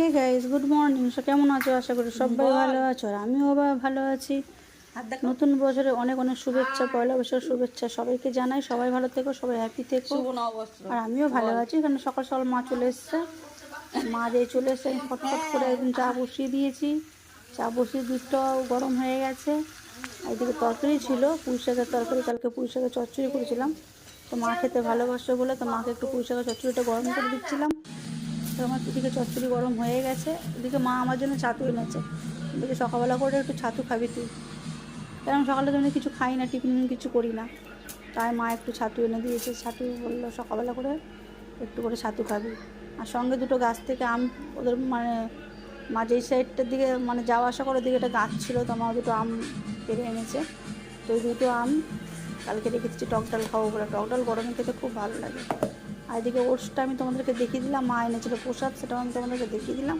Hey guys good morning so কেমন আছো? আশা করি সবাই ভালো আছো আর আমিও বা ভালো আছি। নতুন বছরে অনেক অনেক শুভেচ্ছা পয়লা বছর শুভেচ্ছা সবাইকে জানাই। সবাই ভালো থেকো সবাই হ্যাপি থেকো। আর আমিও ভালো আছি। কারণ সকাল সকাল মা চলে এসছে। মা যে চলে এসছে আমি ফটফট করে একদিন চা বসিয়ে দিয়েছি। চা বসিয়ে দুধটাও গরম হয়ে গেছে। আর এদিকে তরকারি ছিল পুঁই শাকের তরকারি। কালকে পুঁই শাকের চচ্চড়ি করেছিলাম। তো মা খেতে ভালোবাসে বলে তো মাকে একটু পুঁই শাকের চচ্চড়িটা গরম করে দিচ্ছিলাম। তো আমার এদিকে চচ্চড়ি গরম হয়ে গেছে, এদিকে মা আমার জন্য ছাতু এনেছে। এদিকে সকালবেলা করে একটু ছাতু খাবি তুই। কারণ সকালে তো কিছু খাই না, টিফিন কিছু করি না। তাই মা একটু ছাতু এনে দিয়েছে ছাতু বলল সকালবেলা করে একটু করে ছাতু খাবি। আর সঙ্গে দুটো গাছ থেকে আম, ওদের মানে মা যেই সাইডটার দিকে মানে যাওয়া আসা করার দিকে একটা গাছ ছিল, তো আমার দুটো আম পেরে এনেছে। তো দুটো আম কালকে রেখেছি, টক ডাল খাব বলে। টক ডাল গরমে খেতে খুব ভালো লাগে। আর এদিকে ওটসটা আমি তোমাদেরকে দেখিয়ে দিলাম মা এনেছিল প্রসাদ সেটাও আমি তোমাদেরকে দেখিয়ে দিলাম।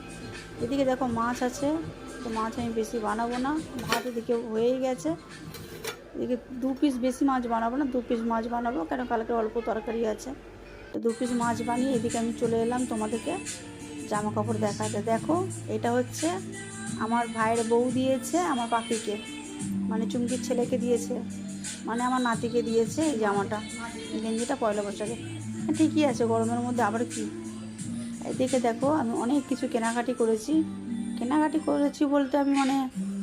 এদিকে দেখো মাছ আছে তো মাছ আমি বেশি বানাবো না ভাত এদিকে হয়েই গেছে। এদিকে দু পিস বেশি মাছ বানাবো না দু পিস মাছ বানাবো কেন কালকে অল্প তরকারি আছে। তো দু পিস মাছ বানিয়ে এদিকে আমি চলে এলাম তোমাদেরকে জামা কাপড় দেখাতে। দেখো এটা হচ্ছে আমার ভাইয়ের বউ দিয়েছে আমার পাখিকে মানে চুমকির ছেলেকে দিয়েছে মানে আমার নাতিকে দিয়েছে এই জামাটা গেঞ্জিটা পয়লা হ্যাঁ, ঠিকই আছে গরমের মধ্যে আবার কি? এদিকে দেখো আমি অনেক কিছু কেনাকাটি করেছি। কেনাকাটি করেছি বলতে আমি মানে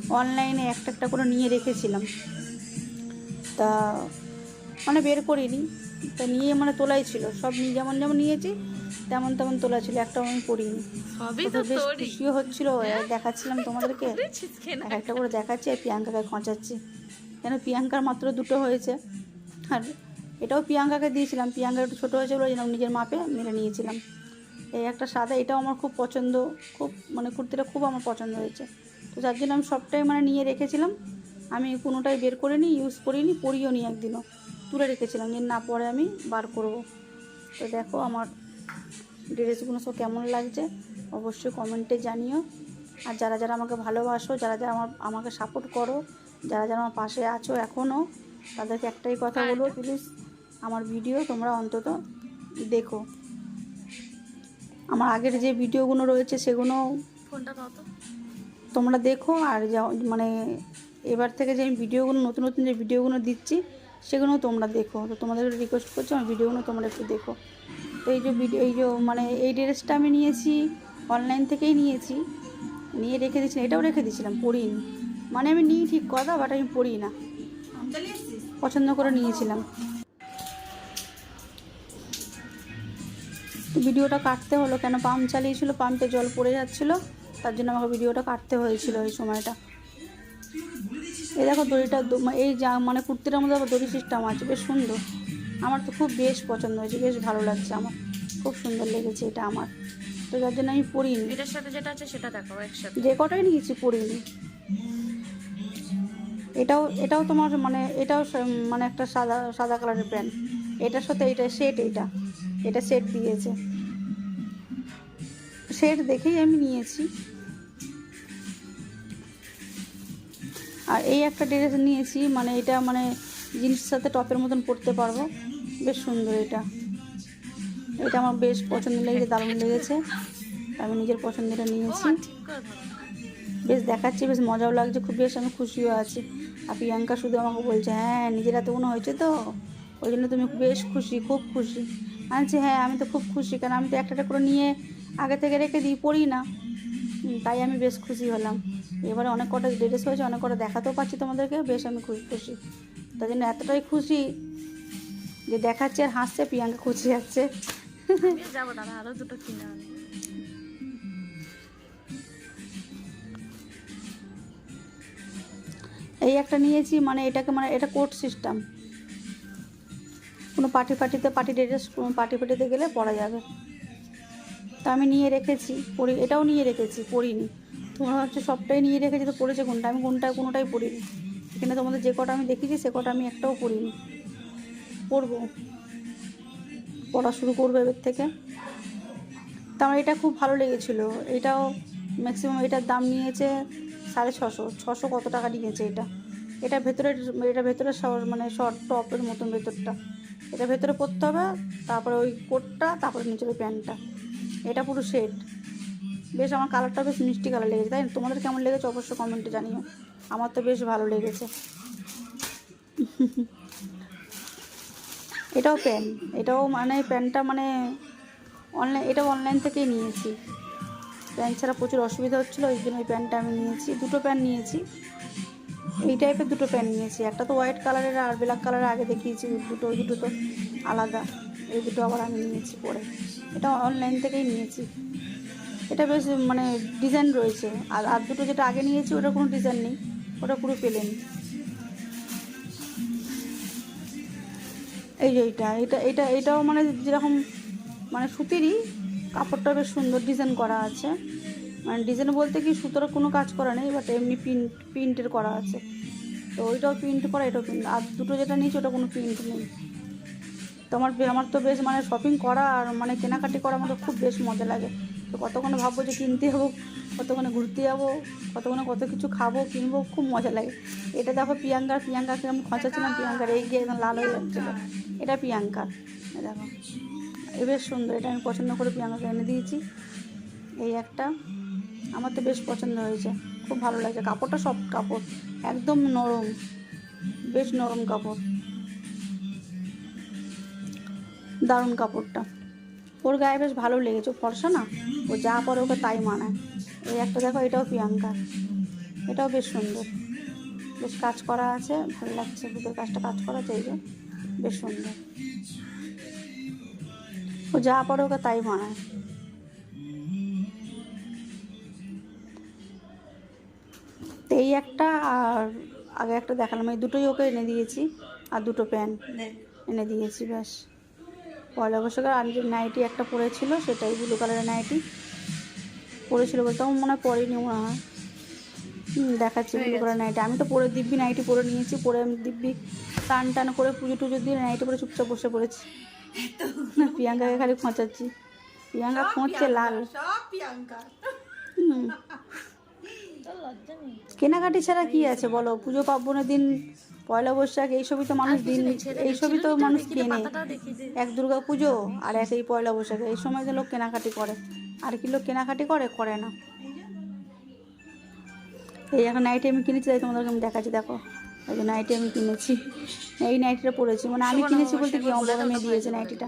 অনলাইনে একটা একটা করে নিয়ে রেখেছিলাম। তা মানে বের করিনি। তা নিয়ে মানে তোলাই ছিল। সব নিয়ে যেমন যেমন নিয়েছি তেমন তেমন তোলা ছিল। একটা আমি পড়িনি বেশ খুশিও হচ্ছিল। দেখাচ্ছিলাম তোমাদেরকে। এক একটা করে দেখাচ্ছি আর প্রিয়াঙ্কাকে খোঁচাচ্ছি। কেন প্রিয়াঙ্কার মাত্র দুটো হয়েছে। আর এটাও প্রিয়াঙ্কাকে দিয়েছিলাম। প্রিয়াঙ্কা একটু ছোটো হয়েছে বলে নিজের মাপে মেরে নিয়েছিলাম। এই একটা সাদা এটাও আমার খুব পছন্দ। খুব মানে কুর্তিটা খুব আমার পছন্দ হয়েছে। তো যার জন্য আমি সবটাই মানে নিয়ে রেখেছিলাম। আমি কোনোটাই বের করিনি ইউজ করিনি পরিও নি একদিনও। তুলে রেখেছিলাম যে না পরে আমি বার করব। তো দেখো আমার ড্রেসগুলো সব কেমন লাগছে। অবশ্যই কমেন্টে জানিও। আর যারা যারা আমাকে ভালোবাসো যারা যারা আমার আমাকে সাপোর্ট করো যারা যারা আমার পাশে আছো এখনও তাদেরকে একটাই কথা বলব প্লিজ আমার ভিডিও তোমরা অন্তত দেখো। আমার আগের যে ভিডিওগুলো রয়েছে সেগুলো ফোনটা তোমরা দেখো আর যা মানে এবার থেকে যে আমি ভিডিওগুলো নতুন নতুন যে ভিডিওগুলো দিচ্ছি সেগুলো তোমরা দেখো। তো তোমাদের রিকোয়েস্ট করছি আমার ভিডিওগুলো তোমরা একটু দেখো। তো এই যে ভিডিও এই যে মানে এই ড্রেসটা আমি নিয়েছি অনলাইন থেকেই নিয়েছি। নিয়ে রেখে দিয়েছিলাম এটাও রেখে দিয়েছিলাম পরিনি। মানে আমি নিই ঠিক কথা বাট আমি পড়ি না। পছন্দ করে নিয়েছিলাম। ভিডিওটা কাটতে হলো কেন? পাম্প চালিয়েছিল পাম্পে জল পড়ে যাচ্ছিল তার জন্য আমাকে ভিডিওটা কাটতে হয়েছিল এই সময়টা। এই দেখো দড়িটা এই যা মানে কুর্তিটার মধ্যে আবার দড়ি সিস্টেম আছে বেশ সুন্দর। আমার তো খুব বেশ পছন্দ হয়েছে বেশ ভালো লাগছে আমার। খুব সুন্দর লেগেছে এটা আমার। তো যার জন্য আমি পরিনি। এটার সাথে যেটা আছে সেটা দেখাও একসাথে। যে কটাই নিয়েছি পরিনি। এটাও এটাও তোমার মানে এটাও মানে একটা সাদা সাদা কালারের প্যান্ট। এটার সাথে এটা সেট এইটা। এটা সেট দিয়েছে। সেট দেখেই আমি নিয়েছি। আর এই একটা ড্রেস নিয়েছি মানে এটা মানে জিন্সের সাথে টপের মতন পরতে পারব। বেশ সুন্দর এটা। এটা আমার বেশ পছন্দ লেগেছে, দারুণ লেগেছে। আমি নিজের পছন্দেরটা নিয়েছি। বেশ দেখাচ্ছি, বেশ মজাও লাগছে, খুব বেশ আমি খুশিও আছি। আর প্রিয়াঙ্কা শুধু আমাকে বলছে হ্যাঁ নিজের এত কোনো হয়েছে তো? ওই জন্য তুমি বেশ খুশি খুব খুশি। বলছি হ্যাঁ আমি তো খুব খুশি কারণ আমি তো একটা একটা করে নিয়ে আগে থেকে রেখে দিই পড়ি না। তাই আমি বেশ খুশি হলাম। এবারে অনেক কটা ড্রেস হয়েছে অনেক কটা দেখাতেও পাচ্ছি তোমাদেরকে বেশ আমি খুশি খুশি। তার জন্য এতটাই খুশি যে দেখাচ্ছে আর হাসছে প্রিয়াঙ্কা খুশি যাচ্ছে? যাব দাদা দুটো কিনে এই একটা নিয়েছি মানে এটাকে মানে এটা কোর্ট সিস্টেম কোনো পার্টি পার্টিতে পার্টি ড্রেস পার্টি পার্টিতে গেলে পরা যাবে। তো আমি নিয়ে রেখেছি পরি এটাও নিয়ে রেখেছি পরিনি তোমরা হচ্ছে সবটাই নিয়ে রেখেছি, তো পড়েছে কোনটা? আমি কোনটা কোনোটাই পরিনি এখানে তোমাদের যে কটা আমি দেখেছি সে কটা আমি একটাও পরিনি পরবো পড়া শুরু করব এবার থেকে। তো আমার এটা খুব ভালো লেগেছিলো। এটাও ম্যাক্সিমাম এটার দাম নিয়েছে সাড়ে ছশো। ছশো কত টাকা নিয়েছে এটা? এটা ভেতরে এটা ভেতরে শ- মানে শর্ট টপের মতন ভেতরটা। এটা ভেতরে পরতে হবে, তারপরে ওই কোটটা, তারপরে নিচের ওই প্যান্টটা। এটা পুরো সেট বেশ, আমার কালারটা বেশ মিষ্টি কালার লেগেছে। তাই? তোমাদের কেমন লেগেছে অবশ্যই কমেন্টে জানিও। আমার তো বেশ ভালো লেগেছে। এটাও প্যান এটাও মানে প্যানটা মানে অনলাইন এটাও অনলাইন থেকেই নিয়েছি। প্যান ছাড়া প্রচুর অসুবিধা হচ্ছিল, ওই জন্য ওই প্যানটা আমি নিয়েছি। দুটো প্যান নিয়েছি। এই টাইপের দুটো প্যান্ট নিয়েছি। একটা তো হোয়াইট কালারের আর ব্ল্যাক কালারের আগে দেখিয়েছি, দুটো দুটো তো আলাদা। এই দুটো আবার আমি নিয়েছি পরে। এটা অনলাইন থেকেই নিয়েছি। এটা বেশ মানে ডিজাইন রয়েছে। আর আর দুটো যেটা আগে নিয়েছি ওটা কোনো ডিজাইন নেই। ওটা পুরো পেলেন এই যে এইটা, এটা এটা, এটাও মানে যেরকম মানে সুতিরই কাপড়টা বেশ সুন্দর ডিজাইন করা আছে। মানে ডিজাইন বলতে কি সুতোর কোনো কাজ করা নেই বাট এমনি প্রিন্ট প্রিন্টের করা আছে। তো ওইটাও প্রিন্ট করা, এটাও প্রিন্ট আর দুটো যেটা নিয়েছি, ওটা কোনো প্রিন্ট নেই। তো আমার আমার তো বেশ মানে শপিং করা আর মানে কেনাকাটি করা আমার খুব বেশ মজা লাগে। তো কতক্ষণে ভাববো যে কিনতে যাব, কতক্ষণে ঘুরতে যাব, কতক্ষণে কত কিছু খাব, কিনবো, খুব মজা লাগে। এটা দেখো প্রিয়াঙ্কার প্রিয়াঙ্কাকে আমি খোঁচাচ্ছিলাম, প্রিয়াঙ্কার এই গিয়ে একদম লাল হয়ে যাচ্ছিল। এটা প্রিয়াঙ্কার দেখো। এ বেশ সুন্দর, এটা আমি পছন্দ করে প্রিয়াঙ্কাকে এনে দিয়েছি। এই একটা। আমার তো বেশ পছন্দ হয়েছে। খুব ভালো লাগছে। কাপড়টা সব কাপড়, একদম নরম, বেশ নরম কাপড়। দারুণ কাপড়টা। ওর গায়ে বেশ ভালো লেগেছে, ফর্সা না? ও যা পরে ওকে তাই মানায়। এই একটা দেখো, এটাও প্রিয়াঙ্কা। এটাও বেশ সুন্দর। বেশ কাজ করা আছে, ভালো লাগছে। বুকের কাজটা কাজ করা আছে যে। বেশ সুন্দর। ও যা পরে ওকে তাই মানায়। এই একটা আর আগে একটা দেখালাম এই দুটোই ওকে এনে দিয়েছি আর দুটো প্যান্ট এনে দিয়েছি ব্যাস। পয়লা বৈশাখের আর যে নাইটি একটা পরেছিল সেটাই ব্লু কালারের নাইটি পরেছিল বলতে আমার মনে হয় পরেনি মনে হয়। দেখাচ্ছি ব্লু কালার নাইটি। আমি তো পরে দিব্যি নাইটি পরে নিয়েছি পরে আমি দিব্যি টান টান করে পুজো টুজো দিয়ে নাইটি পরে চুপচাপ বসে পড়েছি। না প্রিয়াঙ্কাকে খালি খোঁচাচ্ছি। প্রিয়াঙ্কা খোঁচছে লাল। সব প্রিয়াঙ্কা। হুম। কেনাকাটি ছাড়া কি আছে বলো? পুজো পার্বণের দিন, পয়লা বৈশাখ, এইসবই তো মানুষ দিন, এইসবই তো মানুষ কেনে। এক দুর্গা পুজো আর এক এই পয়লা বৈশাখ, এই সময় তো লোক কেনাকাটি করে। আর কি লোক কেনাকাটি করে? করে না। এই এখন নাইটি আমি কিনেছি, তাই তোমাদেরকে আমি দেখাচ্ছি, দেখো। এই যে নাইটি আমি কিনেছি। এই নাইটিটা পরেছি। মানে আমি কিনেছি বলতে কি, আমার বড় মেয়ে দিয়েছে নাইটিটা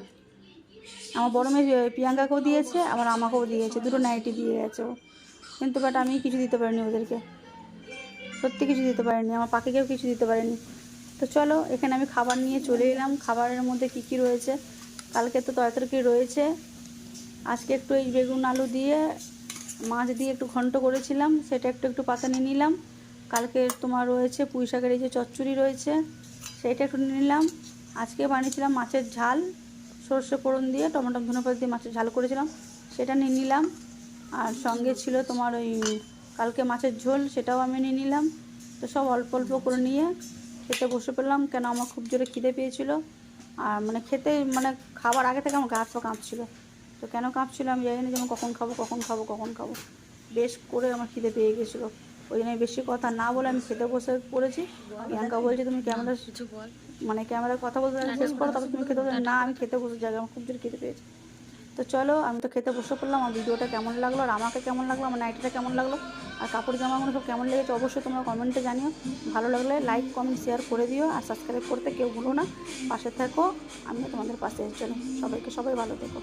আমার বড় মেয়ে প্রিয়াঙ্কাকেও দিয়েছে আমার আমাকেও দিয়েছে। দুটো নাইটি দিয়ে গেছে ও। কিন্তু বাট আমি কিছু দিতে পারিনি ওদেরকে। সত্যি কিছু দিতে পারিনি, আমার পাখিকেও কিছু দিতে পারিনি। তো চলো, এখানে আমি খাবার নিয়ে চলে এলাম। খাবারের মধ্যে কী কী রয়েছে? কালকে তো তরকারি রয়েছে। আজকে একটু এই বেগুন আলু দিয়ে, মাছ দিয়ে একটু ঘন্ট করেছিলাম, সেটা একটু একটু পাতা নিয়ে নিলাম। কালকে তোমার রয়েছে পুঁই শাকের এই যে চচ্চড়ি রয়েছে সেইটা একটু নিলাম। আজকে বানিয়েছিলাম মাছের ঝাল, সর্ষে ফোড়ন দিয়ে, টমেটো ধনেপাতা দিয়ে মাছের ঝাল করেছিলাম, সেটা নিয়ে নিলাম। আর সঙ্গে ছিল তোমার ওই কালকে মাছের ঝোল সেটাও আমি নিয়ে নিলাম। তো সব অল্প অল্প করে নিয়ে খেতে বসে পেলাম কেন আমার খুব জোরে খিদে পেয়েছিল। আর মানে খেতে মানে খাবার আগে থেকে আমার গা হাত পা কাঁপছিল। তো কেন কাঁপছিল আমি জানি না যে আমি কখন খাব কখন খাব কখন খাব। বেশ করে আমার খিদে পেয়ে গেছিল। ওই জন্য বেশি কথা না বলে আমি খেতে বসে পড়েছি। প্রিয়াঙ্কা বলছে তুমি ক্যামেরা মানে ক্যামেরার কথা বলতে শেষ করো তারপর তুমি খেতে বসে না আমি খেতে বসে যাবে আমার খুব জোরে খেতে পেয়েছি। তো চলো, আমি তো খেতে বসে পড়লাম, আমার ভিডিওটা কেমন লাগল, আর আমাকে কেমন লাগল, আমার নাইটিটা কেমন লাগল, আর কাপড় জামাগুলো সব কেমন লেগেছে অবশ্যই তোমরা কমেন্টে জানিও। ভালো লাগলে লাইক কমেন্ট শেয়ার করে দিও, আর সাবস্ক্রাইব করতে কেউ ভুলো না। পাশে থাকো, আমিও তোমাদের পাশে চলো। সবাইকে সবাই ভালো থেকো।